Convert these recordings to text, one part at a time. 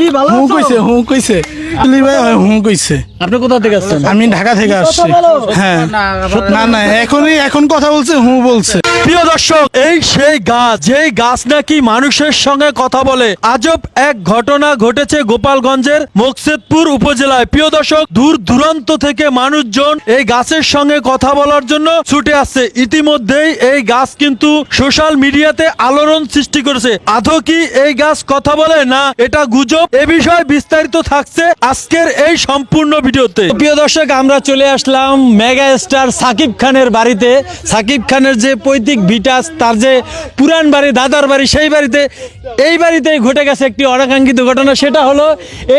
কি ভালো হু কইছে হু কইছে। ভাই হু কইছে। আপনি কোথা থেকে আসছেন? আমি ঢাকা থেকে আসছি। হ্যাঁ। না না। এখনই এখন কথা বলছে হু বলছে। প্রিয় দর্শক, এই সেই গাছ, যেই গাছ নাকি মানুষের সঙ্গে কথা বলে। আজব এক ঘটনা ঘটেছে গোপালগঞ্জের মকসেদপুর উপজেলায়। প্রিয় দর্শক, দূর দূরান্ত থেকে মানুষজন এই গাছের সঙ্গে কথা বলার জন্য ছুটে আসছে। ইতিমধ্যেই এই গাছ কিন্তু সোশ্যাল মিডিয়াতে আলোড়ন সৃষ্টি করেছে। আদৌ কি এই গাছ কথা বলে না এটা গুজব? এ বিষয়ে বিস্তারিত থাকছে আজকের এই সম্পূর্ণ ভিডিওতে। প্রিয় দর্শক, আমরা চলে আসলাম মেগা স্টার সাকিব খানের বাড়িতে। সাকিব খানের যে পৈতৃক ভিটাস তার যে পুরান বাড়ি, দাদার বাড়ি, সেই বাড়িতে, এই বাড়িতেই ঘটে গেছে একটি অনাকাঙ্ক্ষিত ঘটনা। সেটা হলো,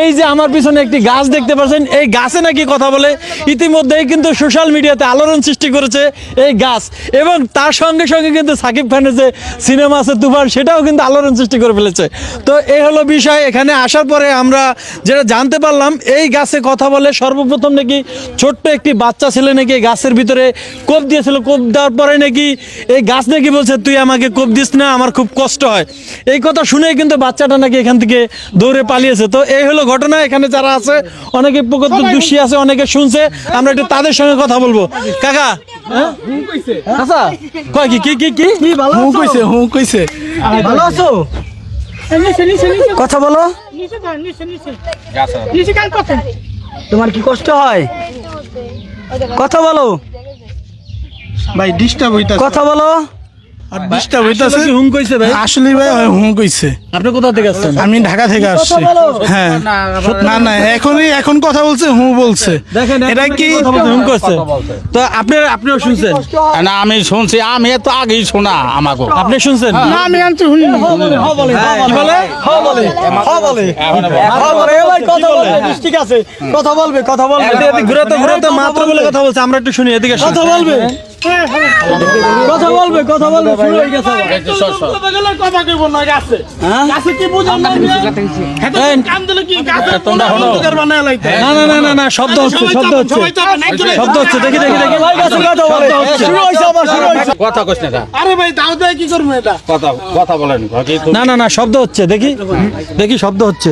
এই যে আমার পিছনে একটি গাছ দেখতে পাচ্ছেন, এই গাছে নাকি কথা বলে, ইতিমধ্যেই কিন্তু সোশ্যাল মিডিয়াতে আলোড়ন সৃষ্টি করেছে এই গাছ। এবং তার সঙ্গে সঙ্গে কিন্তু সাকিব খানের যে সিনেমা আছে তুফান, সেটাও কিন্তু আলোড়ন সৃষ্টি করে ফেলেছে। তো এই হলো বিষয়, এখানে আসার পরে আমরা যেটা জানতে পারলাম, এই গাছে কথা বলে সর্বপ্রথম নাকি ছোট্ট একটি বাচ্চা ছেলে নাকি গাছের ভিতরে কোপ দিয়েছিল। কোপ দেওয়ার পরে নাকি এই গাছ নাকি বলছে তুই আমাকে কোপ দিস না আমার খুব কষ্ট হয়। এই কথা শুনে কিন্তু বাচ্চাটা নাকি এখান থেকে দৌড়ে পালিয়েছে। তো এই হলো ঘটনা এখানে যারা আছে অনেকে প্রকৃতদর্শী আছে অনেকে শুনছে আমরা একটু তাদের সঙ্গে কথা বলব। কাকা হ্যাঁ? আচ্ছা কয় কি কি কি ভালো আছো? কইছে হু কইছে। ভালো আছো? নিচে নিচে নিচে। কথা বলো তোমার কি কষ্ট হয়? কথা বলো। ভাই ডিস্টার্ব হইতাছে কথা বলো আর ডিস্টার্ব হইতাছে হুম কইছে ভাই আসলে ভাই হয় কইছে আপনি কোথা থেকে আসছেন আমি ঢাকা থেকে আসছি হ্যাঁ না না এখনই এখন কথা বলছে হু বলছে এটা কি হুম করছে তো আপনি আপনিও শুনছেন না আমি শুনছি আমি তো আগেই শোনা আমাকে আপনি শুনছেন না আমি আনছি শুনি কি বলে হ বলে হ বলে হ বলে ভাই কথা বলবে ঠিক আছে কথা বলবে কথা বলবে এদিকে এদিকে ঘুরে তো ঘুরে তো মাত্র বলে কথা বলছে আমরা একটু শুনি এদিকে কথা বলবে কথা বলবে কথা বলবে শুরু হয়ে গেছে কথা কইব না গাছে হ্যাঁ? গাছে কি বুঝান না এই, দিলে কি গাছে তোমরা হলো। না না না না না শব্দ হচ্ছে শব্দ হচ্ছে। শব্দ দেখি দেখি দেখি। ভাই গাছে কথা বলে শুরু হয়েছে আবার শুরু হয়েছে। কথা কইস না আরে ভাই দাও দেয় কি করব এটা? কথা কথা বলেন। না না না শব্দ হচ্ছে দেখি। দেখি শব্দ হচ্ছে।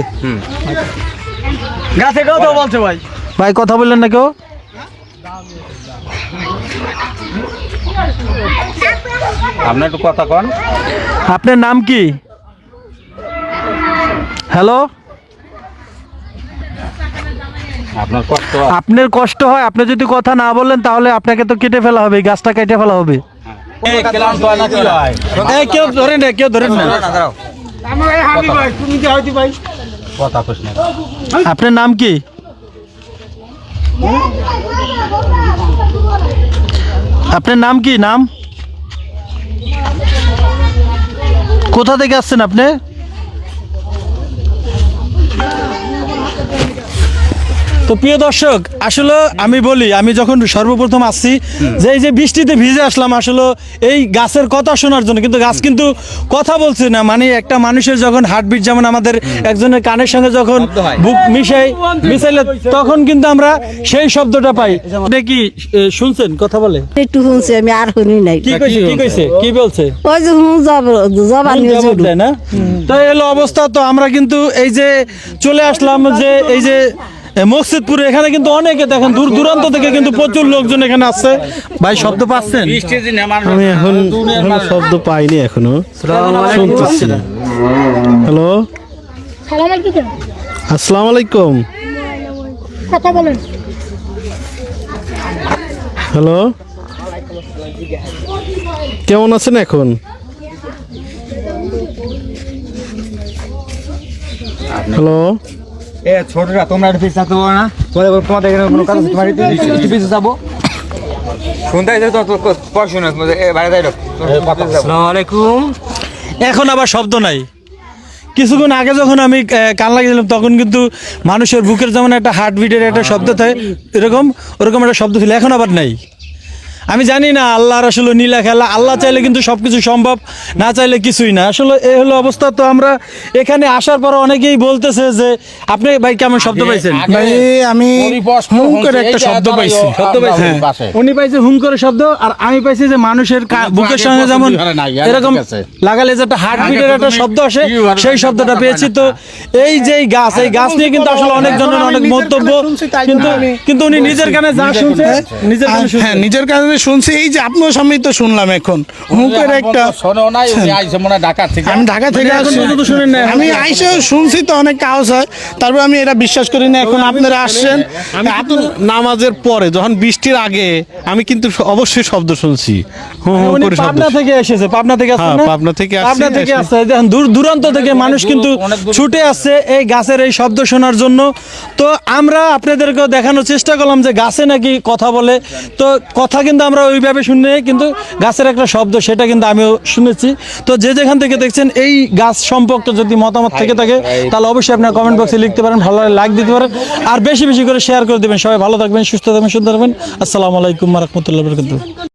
গাছে কথা বলছে ভাই। ভাই কথা বললেন না কেউ? আপনি একটু কথা কন। আপনার নাম কি? হ্যালো আপনার কষ্ট আপনার কষ্ট হয় আপনি যদি কথা না বললেন তাহলে আপনাকে তো কেটে ফেলা হবে গাছটা কেটে ফেলা হবে। হয়। হয় কেউ ধরেন না কেউ ধরেন না। আপনার নাম কি? আপনার নাম কি? নাম? কোথা থেকে আসছেন আপনি? তো প্রিয় দর্শক আসলে আমি বলি আমি যখন সর্বপ্রথম আসছি যে এই যে বৃষ্টিতে ভিজে আসলাম আসলে এই গাছের কথা শোনার জন্য কিন্তু গাছ কিন্তু কথা বলছে না। মানে একটা মানুষের যখন হার্টবিট যেমন আমাদের একজনের কানের সঙ্গে যখন বুক মিশাই মিশাইলে তখন কিন্তু আমরা সেই শব্দটা পাই। এটা কি শুনছেন? কথা বলে? একটু শুনছি আমি আর শুনি নাই। কি কইছে কি কইছে? কি বলছে? ওই যে হুঁ জব জবানি না? তো এই হলো অবস্থা তো আমরা কিন্তু এই যে চলে আসলাম যে এই যে এ, মসজিদপুরে এখানে কিন্তু অনেকে দেখেন দূর দূরান্ত থেকে কিন্তু প্রচুর লোকজন এখানে আসছে। ভাই শব্দ পাচ্ছেন? বৃষ্টির দিনে আমার আমি এখন এখনও শব্দ পাইনি এখনও। শুনতেছি। হ্যালো? আসসালামু আলাইকুম। কথা বলেন। হ্যালো? কেমন আছেন এখন? হ্যালো? এ ছোটরা তোমরা একটু পিছিয়ে থাকতে পারো না। তোমাদের তোমাদের এখানে কোনো কাজ তোমার একটু পিছিয়ে যাব শুনতে তো তো পড়াশোনা তোমাদের এ বাইরে যাই আসসালামু আলাইকুম এখন আবার শব্দ নাই। কিছুক্ষণ আগে যখন আমি কান লাগিয়েছিলাম তখন কিন্তু মানুষের বুকের যেমন একটা হার্টবিটের একটা শব্দ থাকে এরকম ওরকম একটা শব্দ ছিল এখন আবার নাই। আমি জানি না আল্লাহর আসলে নীলা খেলা আল্লাহ চাইলে কিন্তু সবকিছু সম্ভব না চাইলে কিছুই না। আসলে এই হলো অবস্থা তো আমরা এখানে আসার পর অনেকেই বলতেছে যে আপনি ভাই কেমন শব্দ পাইছেন? ভাই, আমি হুম করে একটা শব্দ পাইছি। শব্দ পাইছেন উনি পাইছে হুম করে শব্দ আর আমি পাইছি যে মানুষের বুকের সঙ্গে যেমন হয় এরকম লাগালে যে একটা হার্টবিটের আগে তো একটা শব্দ আসে সেই শব্দটা পেয়েছি তো। এই যে গাছ এই গাছ নিয়ে কিন্তু আসলে অনেক জনের অনেক মন্তব্য কানে কিন্তু কিন্তু উনি নিজের কানে যা শুনছে নিজের কানে হ্যাঁ নিজের কারণে শুনছি এই যে আপনার সামনেই তো শুনলাম এখন। হুঁকের একটা শোনো আইছে মনে ঢাকা থেকে। আমি ঢাকা থেকে পর্যন্ত শুনেন না আমি আইসেও শুনছি তো অনেক কাজ হয়। তারপর আমি এটা বিশ্বাস করি না এখন আপনারা আসছেন। আমি নামাজের পরে যখন বৃষ্টির আগে আমি কিন্তু অবশ্যই শব্দ শুনছি। শব্দ পাবনা থেকে এসেছে পাবনা থেকে আসছে হ্যাঁ, পাবনা থেকে আসছি, পাবনা থেকে আসছে। দেখেন দূর দূরান্ত থেকে মানুষ কিন্তু ছুটে আসছে এই গাছের এই শব্দ শোনার জন্য। তো আমরা আপনাদেরকে দেখানোর চেষ্টা করলাম যে গাছে নাকি কথা বলে। তো কথা কিন্তু আমরা ওইভাবে শুনে কিন্তু গাছের একটা শব্দ, সেটা কিন্তু আমিও শুনেছি। তো যে যেখান থেকে দেখছেন, এই গাছ সম্পর্কে যদি মতামত থেকে থাকে, তাহলে অবশ্যই আপনার কমেন্ট বক্সে লিখতে পারেন, ভালো লাইক দিতে পারেন। আর বেশি বেশি করে শেয়ার করে দেবেন। সবাই ভালো থাকবেন, সুস্থ থাকবেন, সুন্দর থাকবেন। আসসালামু আলাইকুম রহমতুল্লাহ বরকাতুহ।